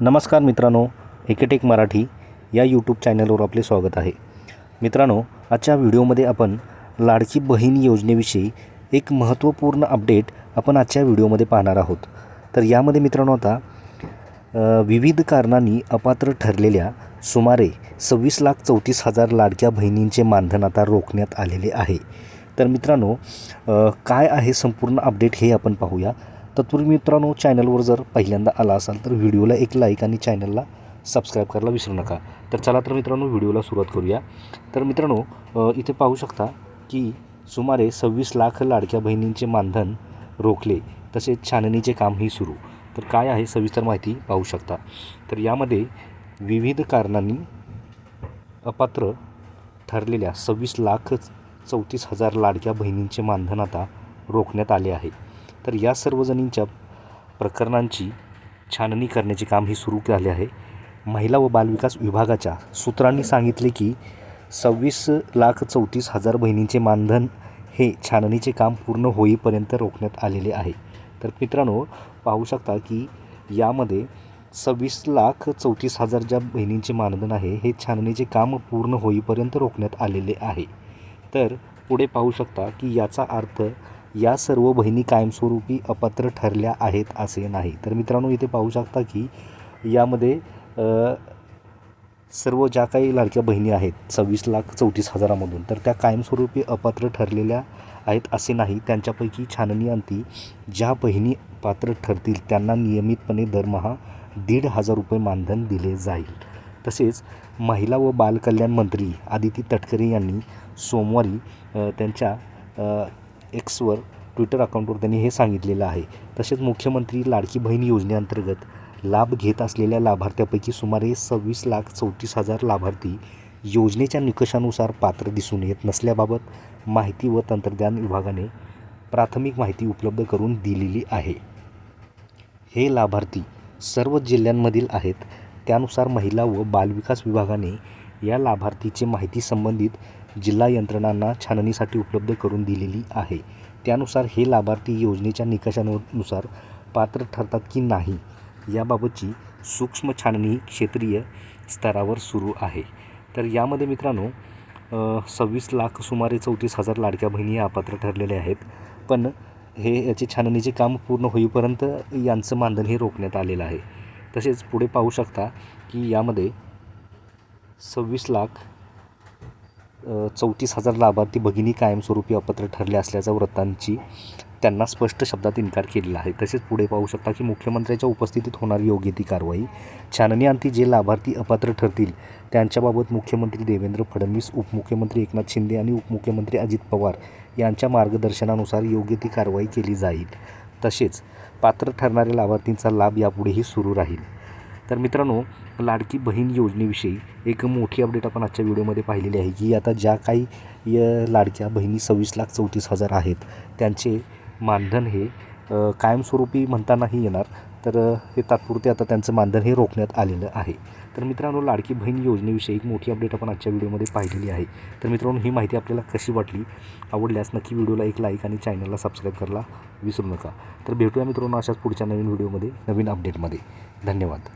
नमस्कार मित्रांनो एकेटेक मराठी या यूट्यूब चॅनलवर आपले स्वागत आहे. मित्रांनो आजच्या व्हिडिओमध्ये आपण लाडकी बहीण योजनेविषयी एक महत्त्वपूर्ण अपडेट आपण आजच्या व्हिडिओमध्ये पाहणार आहोत. तर यामध्ये मित्रांनो आता विविध कारणांनी अपात्र ठरलेल्या सुमारे सव्वीस लाख चौतीस हजार लाडक्या बहिणींचे मानधन आता रोखण्यात आलेले आहे. तर मित्रांनो काय आहे संपूर्ण अपडेट हे आपण पाहूया. तत्पूर्वी मित्रांनो चॅनलवर जर पहिल्यांदा आला असाल तर व्हिडिओला एक लाईक आणि चॅनलला सबस्क्राईब करायला विसरू नका. तर चला तर मित्रांनो व्हिडिओला सुरुवात करूया. तर मित्रांनो इथे पाहू शकता की सुमारे सव्वीस लाख लाडक्या बहिणींचे मानधन रोखले. तसेच छाननीचे कामही सुरू. तर काय आहे सविस्तर माहिती पाहू शकता. तर यामध्ये विविध कारणांनी अपात्र ठरलेल्या सव्वीस लाख चौतीस हजार लाडक्या बहिणींचे मानधन आता रोखण्यात आले आहे. तर या सर्व जणींच्या प्रकरणांची छाननी करण्याचे काम ही सुरू झाले आहे. महिला व बालविकास विभागाच्या सूत्रांनी सांगितले की सव्वीस लाख चौतीस हजार बहिणींचे मानधन हे छाननीचे काम पूर्ण होईपर्यंत रोखण्यात आलेले आहे. तर मित्रांनो पाहू शकता की यामध्ये सव्वीस लाख चौतीस हजार ज्या बहिणींचे मानधन आहे हे छाननीचे काम पूर्ण होईपर्यंत रोखण्यात आलेले आहे. तर पुढे पाहू शकता की याचा अर्थ या सर्व बहिणी कायमस्वरूपी अपात्र ठरल्या आहेत असे नाही. तर मित्रांनो इथे पाहू शकता की यामध्ये सर्व ज्या काही लाडक्या बहिणी आहेत सव्वीस लाख चौतीस हजारामधून तर त्या कायमस्वरूपी अपात्र ठरलेल्या आहेत असे नाही. त्यांच्यापैकी छाननी अंती ज्या बहिणी पात्र ठरतील त्यांना नियमितपणे दरमहा दीड हजार रुपये मानधन दिले जाईल. तसेच महिला व बालकल्याण मंत्री आदिती तटकरे यांनी सोमवारी त्यांच्या एक्सवर ट्विटर अकाउंटवर त्यांनी हे सांगितलेलं आहे. तसेच मुख्यमंत्री लाडकी बहीण योजनेअंतर्गत लाभ घेत असलेल्या लाभार्थ्यापैकी सुमारे सव्वीस लाख चौतीस हजार लाभार्थी योजनेच्या निकषानुसार पात्र दिसून येत नसल्याबाबत माहिती व तंत्रज्ञान विभागाने प्राथमिक माहिती उपलब्ध करून दिलेली आहे. हे लाभार्थी सर्व जिल्ह्यांमधील आहेत. त्यानुसार महिला व बालविकास विभागाने या लाभार्थीची माहिती संबंधित जिल्हा यंत्रणांना छाननीसाठी उपलब्ध करून दिलेली आहे. त्यानुसार हे लाभार्थी योजनेच्या निकषानुसार पात्र ठरतात की नाही याबाबतची सूक्ष्म छाननी क्षेत्रीय स्तरावर सुरू आहे. तर यामध्ये मित्रांनो सव्वीस लाख सुमारे चौतीस हजार लाडक्या बहिणी या अपात्र ठरलेल्या आहेत. पण हे याचे छाननीचे काम पूर्ण होईपर्यंत यांचं मानधन हे रोखण्यात आलेलं आहे. तसेच पुढे पाहू शकता की यामध्ये सव्वीस लाख चौतीस हजार लाभार्थी भगिनी कायमस्वरूपी अपात्र ठरले असल्याच्या वृत्तांची त्यांना स्पष्ट शब्दात इन्कार केलेला आहे. तसेच पुढे पाहू शकता की मुख्यमंत्र्यांच्या उपस्थितीत होणारी योग्य ती कारवाई. छाननीअंती जे लाभार्थी अपात्र ठरतील त्यांच्याबाबत मुख्यमंत्री देवेंद्र फडणवीस उपमुख्यमंत्री एकनाथ शिंदे आणि उपमुख्यमंत्री अजित पवार यांच्या मार्गदर्शनानुसार योग्य ती कारवाई केली जाईल. तसेच पात्र ठरणाऱ्या लाभार्थींचा लाभ यापुढेही सुरू राहील. तर मित्रांनो लाडकी बहीण योजनेविषयी एक मोठी अपडेट आपण आजच्या व्हिडिओमध्ये पाहिलेली आहे की आता ज्या काही य लाडक्या बहिणी सव्वीस लाख चौतीस हजार आहेत त्यांचे मानधन हे कायमस्वरूपी म्हणता नाही येणार तर हे तात्पुरते आता त्यांचं मानधन हे रोखण्यात आलेलं आहे. तर मित्रांनो लाडकी बहीण योजनेविषयी एक मोठी अपडेट आपण आजच्या व्हिडिओमध्ये पाहिलेली आहे. तर मित्रांनो ही माहिती आपल्याला कशी वाटली आवडल्यास नक्की व्हिडिओला एक लाईक आणि चॅनलला सबस्क्राईब करायला विसरू नका. तर भेटूया मित्रांनो अशाच पुढच्या नवीन व्हिडिओमध्ये नवीन अपडेटमध्ये धन्यवाद.